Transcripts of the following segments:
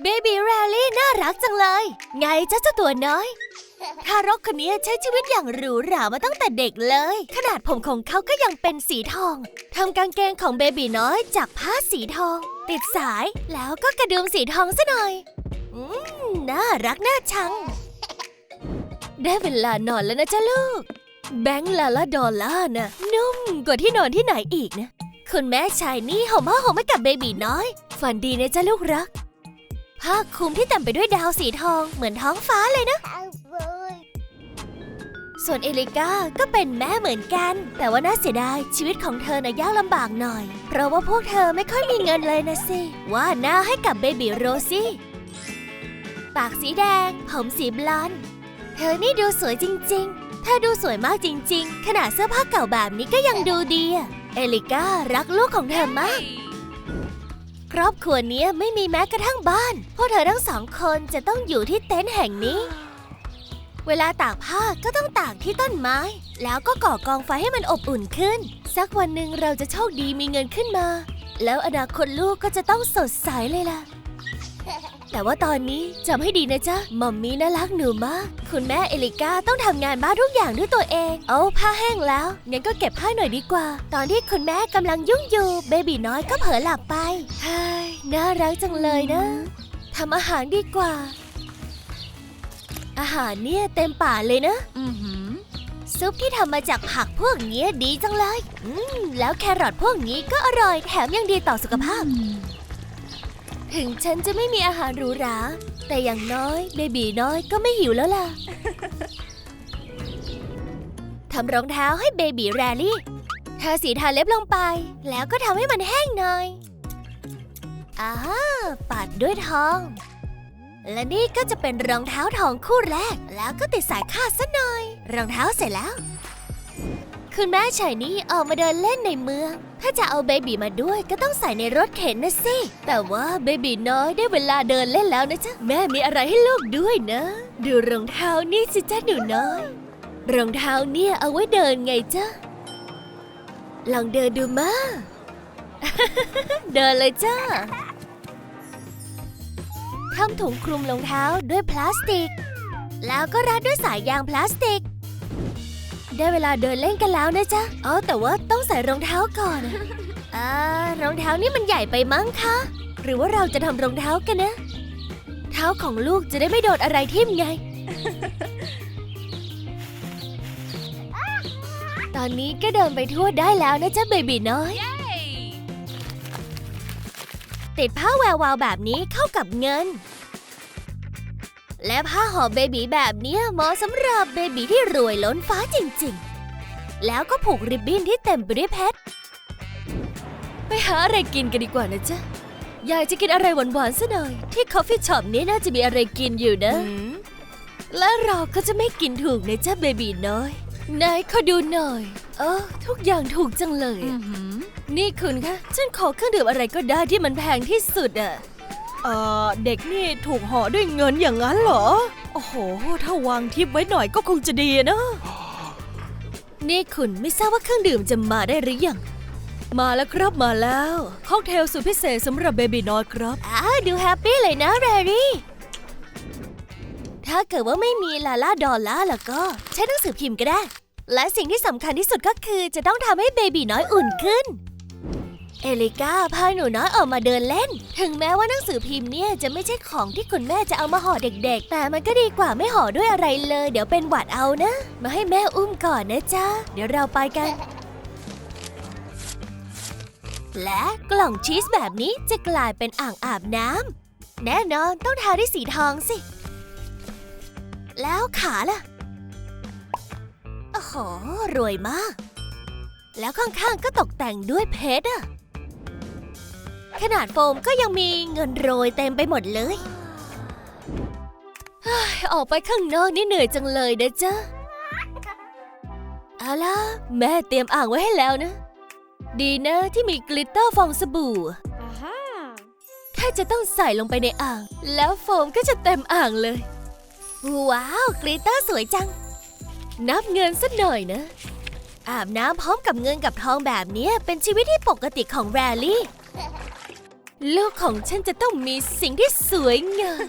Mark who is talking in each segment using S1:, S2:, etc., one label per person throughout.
S1: เบบี้แรลลี่น่ารักจังเลย ไงจ้าเจ้าตัวน้อยทารกคนนี้ใช้ชีวิตอย่างหรูหรามาตั้งแต่เด็กเลย ขนาดผมของเขาก็ยังเป็นสีทองทำกางเกงของเบบีน้อยจากผ้าสีทอง ติดสายแล้วก็กระดุมสีทองซะหน่อย อืม น่ารักน่าชัง ได้เวลานอนแล้วนะจ๊ะลูก แบงค์ลาลาดอลล่าน่ะนุ่มกว่าที่นอนที่ไหนอีกนะ คุณแม่ชายนี่หอมผ้าห่มให้กับเบบีน้อย ฝันดีนะจ๊ะลูกรัก ผ้าคลุมที่เต็มไปด้วยดาวสีทองเหมือนท้องฟ้าเลยนะ ส่วนเอลิก้าก็เป็นแม่เหมือนกัน แต่ว่าน่าเสียดายชีวิตของเธอน่ะยากลำบากหน่อย เพราะว่าพวกเธอไม่ค่อยมีเงินเลยนะสิ ว่าหน้าให้กับเบบีโรซี่ ปากสีแดง ผมสีบลอนด์เธอนี่ดูสวยจริง ๆ เธอดูสวยมากจริง ๆ ขนาดเสื้อผ้าเก่าแบบนี้ก็ยังดูดี เอลิก้ารักลูกของเธอมาก ครอบครัวนี้ไม่มีแม้กระทั่งบ้าน พวกเธอทั้งสองคนจะต้องอยู่ที่เต็นท์แห่งนี้ เวลาตากผ้าก็ต้องตากที่ต้นไม้ แล้วก็ก่อกองไฟให้มันอบอุ่นขึ้น สักวันหนึ่งเราจะโชคดีมีเงินขึ้นมา แล้วอนาคตลูกก็จะต้องสดใสเลยล่ะ แต่ว่าตอนนี้จำให้ดีนะจ๊ะมัมมี่น่ารักหนูมาก คุณแม่เอลิก้าต้องทำงานบ้านทุกอย่างด้วยตัวเอง เอาผ้าแห้งแล้วงั้นก็เก็บผ้าหน่อยดีกว่า ตอนที่คุณแม่กำลังยุ่งอยู่เบบีน้อยก็เผลอหลับไปเฮ้ยน่ารักจังเลยนะทำอาหารดีกว่า อาหารเนี่ยเต็มป่าเลยนะ
S2: อือหือ
S1: ซุปที่ทำมาจากผักพวกเนี้ยดีจังเลย อืมแล้วแครอทพวกนี้ก็อร่อยแถมยังดีต่อสุขภาพ ถึงฉันจะไม่มีอาหารหรูหรา แต่อย่างน้อยเบบีน้อยก็ไม่หิวแล้วล่ะ ทำรองเท้าให้เบบีแรลลี่ ทาสีทาเล็บลงไป แล้วก็ทำให้มันแห้งหน่อยอ่าปัดด้วยทอง และนี่ก็จะเป็นรองเท้าทองคู่แรก แล้วก็ติดสายคาดซะหน่อย รองเท้าเสร็จแล้ว คุณแม่ชายนี่ออกมาเดินเล่นในเมือง ถ้าจะเอาเบบีมาด้วยก็ต้องใส่ในรถเข็นนะสิ แต่ว่าเบบีน้อยได้เวลาเดินเล่นแล้วนะจ๊ะ แม่มีอะไรให้ลูกด้วยนะ ดูรองเท้านี่สิจ๊ะหนูน้อย รองเท้าเนี่ยเอาไว้เดินไงจ๊ะ ลองเดินดูมาเดินเลยจ้าทำถุงคลุมรองเท้าด้วยพลาสติก แล้วก็รัดด้วยสายยางพลาสติก ได้เวลาเดินเล่นกันแล้วนะจ๊ะอ๋อแต่ว่าต้องใส่รองเท้าก่อนอ่ารองเท้านี่มันใหญ่ไปมั้งคะ หรือว่าเราจะทำรองเท้ากันนะ เท้าของลูกจะได้ไม่โดนอะไรทิ่มไง ตอนนี้ก็เดินไปทั่วได้แล้วนะจ๊ะเบบีน้อย ติดผ้าแวววาวแบบนี้เข้ากับเงิน และผ้าห่อเบบีแบบเนี้ยเหมาะสำหรับเบบีที่รวยล้นฟ้าจริงๆ แล้วก็ผูกริบบิ้นที่เต็มไปด้วยเพชร ไปหาอะไรกินกันดีกว่านะจ๊ะ อยากจะกินอะไรหวานๆซะหน่อย ที่คอฟฟี่ช็อปนี้น่าจะมีอะไรกินอยู่นะ และเราก็จะไม่กินถูกนะจ๊ะเบบีน้อยไหนขอดูหน่อย เออ ทุกอย่างถูกจังเลย
S2: อื
S1: อะ
S2: อหือ
S1: นี่คุณคะ ฉันขอเครื่องดื่มอะไรก็ได้ที่มันแพงที่สุดอะ
S3: เอ่อเด็กนี่ถูกห่อด้วยเงินอย่างนั้นเหรอ โอ้โห ถ้าวางทิปไว้หน่อยก็คงจะดีนะ
S1: นี่คุณไม่ทราบว่าเครื่องดื่มจะมาได้หรือยัง
S3: มาแล้วครับมาแล้วค็อกเทลสุดพิเศษสำหรับเบบีน้อยครับ
S1: อ้าวดูแฮปปี้เลยนะแรรี่ ถ้าเกิดว่าไม่มีลาล่าดอลล่าแล้วก็ ใช้หนังสือพิมพ์ก็ได้ และสิ่งที่สำคัญที่สุดก็คือจะต้องทำให้เบบีน้อยอุ่นขึ้น เอลิก้าพาหนูน้อยออกมาเดินเล่น ถึงแม้ว่าหนังสือพิมพ์เนี่ยจะไม่ใช่ของที่คุณแม่จะเอามาห่อเด็ก ๆ แต่มันก็ดีกว่าไม่ห่อด้วยอะไรเลย เดี๋ยวเป็นหวัดเอานะ มาให้แม่อุ้มก่อนนะจ๊ะ เดี๋ยวเราไปกัน และกล่องชีสแบบนี้จะกลายเป็นอ่างอาบน้ำแน่นอนต้องทาด้วยสีทองสิ แล้วขาล่ะโอ้โหรวยมาก แล้วข้างๆก็ตกแต่งด้วยเพชรอะ ขนาดโฟมก็ยังมีเงินโรยเต็มไปหมดเลยเฮ้ยออกไปข้างนอกนี่เหนื่อยจังเลยนะจ๊ะเอาล่ะแม่เตรียมอ่างไว้ให้แล้วนะ ดีนะที่มีกลิตเตอร์ฟองสบู่แค่จะต้องใส่ลงไปในอ่าง แล้วโฟมก็จะเต็มอ่างเลย ว้าว กลิตเตอร์สวยจัง นับเงินสักหน่อยนะ อาบน้ำพร้อมกับเงินกับทองแบบเนี้ยเป็นชีวิตที่ปกติของแรลลี่ ลูกของฉันจะต้องมีสิ่งที่สวยงาม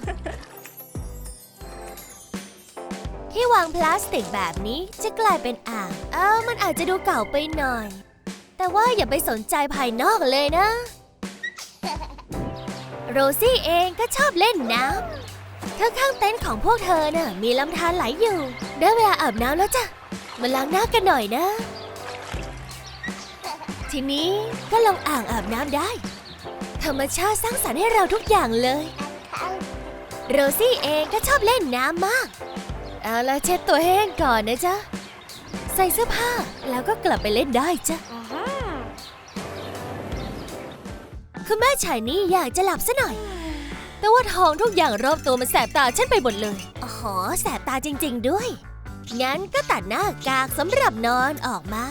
S1: ที่วางพลาสติกแบบนี้จะกลายเป็นอ่าง เออมันอาจจะดูเก่าไปหน่อย แต่ว่าอย่าไปสนใจภายนอกเลยนะ โรซี่เองก็ชอบเล่นน้ำข้างเต็นท์ของพวกเธอน่ะ มีลำธารไหลอยู่ ได้เวลาอาบน้ำแล้วจ้ะ มาล้างหน้ากันหน่อยนะ ทีนี้ก็ลงอ่างอาบน้ำได้ ธรรมชาติสร้างสรรค์ให้เราทุกอย่างเลย โรซี่เองก็ชอบเล่นน้ำมาก เอาละเช็ดตัวให้แห้งก่อนนะจ๊ะ ใส่เสื้อผ้าแล้วก็กลับไปเล่นได้จ้ะคุณแม่ชายนี่อยากจะหลับซะหน่อย แต่ว่าท้องทุกอย่างรอบตัวมันแสบตาฉันไปหมดเลยอ๋อแสบตาจริง ๆ ด้วย งั้นก็ตัดหน้ากากสำหรับนอนออกมา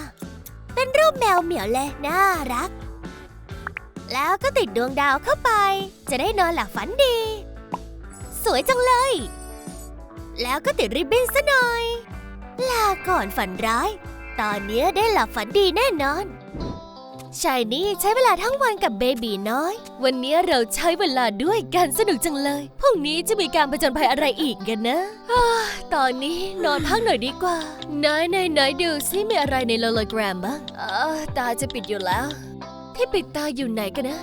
S1: เป็นรูปแมวเหมียวเลยน่ารัก แล้วก็ติดดวงดาวเข้าไป จะได้นอนหลับฝันดี สวยจังเลย แล้วก็ติดริบบิ้นซะหน่อย ลาก่อนฝันร้าย ตอนนี้ได้หลับฝันดีแน่นอนชายนี่ใช้เวลาทั้งวันกับเบบีน้อย วันนี้เราใช้เวลาด้วยกันสนุกจังเลย พรุ่งนี้จะมีการผจญภัยอะไรอีกกันนะอตอนนี้นอนพักหน่อยดีกว่า ไหนไหนไหนดูซิมีอะไรในโลโลแกรมบ้างตาจะปิดอยู่แล้ว ที่ปิดตาอยู่ไหนกันนะ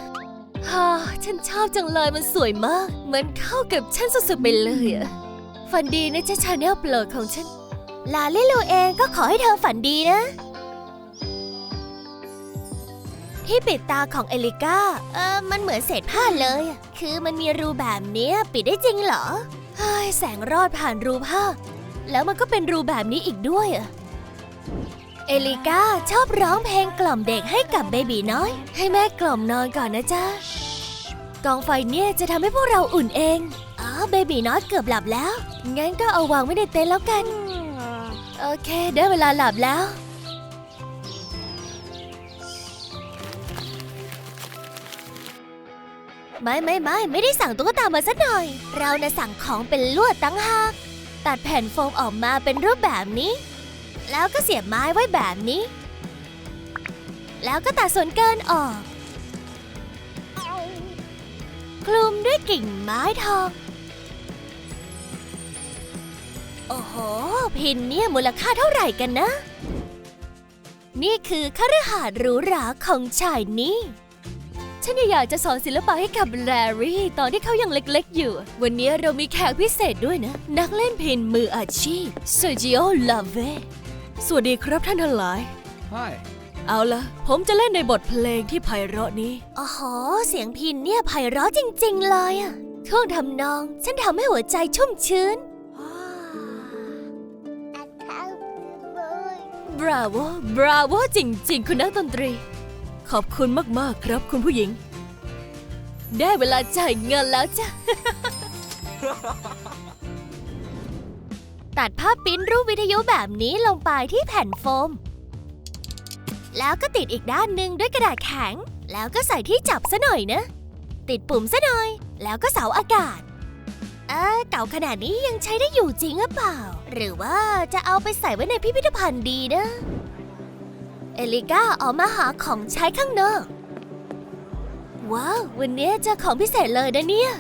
S1: ฮ่าฉันชอบจังเลยมันสวยมากเหมือนเข้ากับฉันสุดๆไปเลยอะฝันดีนะจ๊ะชาแนลโปรดของฉัน ลาลิลูเองก็ขอให้เธอฝันดีนะ ที่ปิดตาของเอลิก้า เออมันเหมือนเศษผ้าเลยอะคือมันมีรูแบบเนี้ยปิดได้จริงเหรอเฮ้ยแสงรอดผ่านรูผ้า แล้วมันก็เป็นรูแบบนี้อีกด้วยอะ เอลิก้าชอบร้องเพลงกล่อมเด็กให้กับเบบีน้อย ให้แม่กล่อมนอนก่อนนะจ๊ะกองไฟเนี่ยจะทำให้พวกเราอุ่นเอง อ๋อเบบีน้อยเกือบหลับแล้ว งั้นก็เอาวางไว้ในเต็นท์แล้วกัน โอเค ได้เวลาหลับแล้ว ไม่ไม่ไม่ไม่ได้สั่งตุ๊กตามาสักหน่อย เรานะสั่งของเป็นลวดตั้งหาก ตัดแผ่นโฟมออกมาเป็นรูปแบบนี้ แล้วก็เสียบไม้ไว้แบบนี้ แล้วก็ตัดส่วนเกินออก คลุมด้วยกิ่งไม้ทอง โอ้โห พินเนี่ยมูลค่าเท่าไหร่กันนะ นี่คือคฤหาสน์หรูหราของชายนี้ฉันอยากจะสอนศิลปะให้กับแลรี่ ตอนที่เขายังเล็กๆอยู่ วันนี้เรามีแขกพิเศษด้วยนะ นักเล่นเพินมืออาชีพเซอร์จิโอ ลาเว
S3: สวัสดีครับท่านทั้งหลาย
S2: Hi.
S3: เอาละผมจะเล่นในบทเพลงที่ไพเราะนี้
S1: โอ้โห เสียงพินเนี่ยไพเราะจริง ๆ เลยอะท่วงทำนอง ฉันทำให้หัวใจชุ่มชื้น บราโว บราโว จริง ๆ คุณนักดนตรี
S3: ขอบคุณมาก ๆ ครับคุณผู้หญิง
S1: ได้เวลาจ่ายเงินแล้วจ้ะ ตัดภาพปิ้นรูปวิทยุแบบนี้ลงไปที่แผ่นโฟม แล้วก็ติดอีกด้านหนึ่งด้วยกระดาษแข็ง แล้วก็ใส่ที่จับซะหน่อยนะ ติดปุ่มซะหน่อย แล้วก็เสาอากาศ เออเก่าขนาดนี้ยังใช้ได้อยู่จริงหรือเปล่า หรือว่าจะเอาไปใส่ไว้ในพิพิธภัณฑ์ดีนะ เอลิก้าออกมาหาของใช้ข้างนอก ว้าว วันนี้เจอของพิเศษเลยนะเนี่ย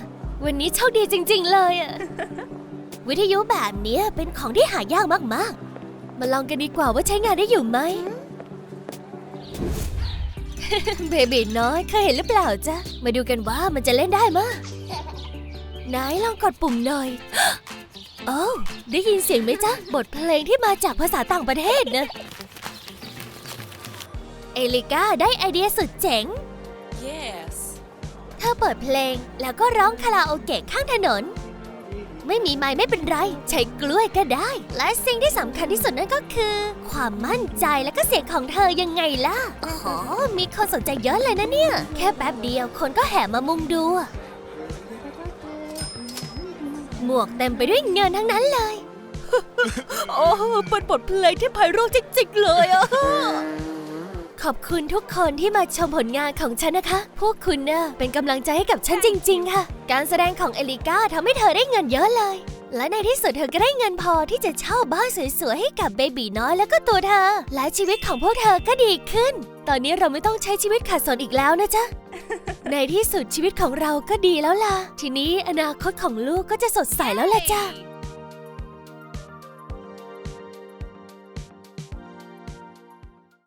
S1: วันนี้โชคดีจริง ๆ เลยอะ วิทยุแบบเนี้ยเป็นของที่หายากมากๆ มาลองกันดีกว่าว่าใช้งานได้อยู่ไหม เบบีน้อยเคยเห็นหรือเปล่าจ๊ะ มาดูกันว่ามันจะเล่นได้มะไหนลองกดปุ่มหน่อย โอ้วได้ยินเสียงไหมจ๊ะ บทเพลงที่มาจากภาษาต่างประเทศนะ เอลิก้าได้ไอเดียสุดเจ๋ง
S3: yes
S1: เธอเปิดเพลงแล้วก็ร้องคาราโอเกะข้างถนน ไม่มีไม้ไม่เป็นไร ใช้กล้วยก็ได้ และสิ่งที่สำคัญที่สุดนั่นก็คือ ความมั่นใจและก็เสียงของเธอยังไงล่ะอ้โหมีคนสนใจเยอะเลยนะเนี่ย แค่แป๊บเดียวคนก็แห่มามุงดู หมวกเต็มไปด้วยเงินทั้งนั้นเลย
S3: โอ้เป็นบทเพลงที่ไพเราะจริงๆเลยอะ
S1: ขอบคุณทุกคนที่มาชมผลงานของฉันนะคะ พวกคุณเน่ะเป็นกำลังใจให้กับฉันจริง ๆ ค่ะ การแสดงของเอลิก้าทำให้เธอได้เงินเยอะเลย และในที่สุดเธอก็ได้เงินพอที่จะเช่าบ้านสวยๆให้กับเบบีน้อยแล้วก็ตัวเธอ และชีวิตของพวกเธอก็ดีขึ้น ตอนนี้เราไม่ต้องใช้ชีวิตขาดสนอีกแล้วนะจ๊ะในที่สุดชีวิตของเราก็ดีแล้วล่ะ ทีนี้อนาคตของลูกก็จะสดใสแล้วล่ะจ้ะ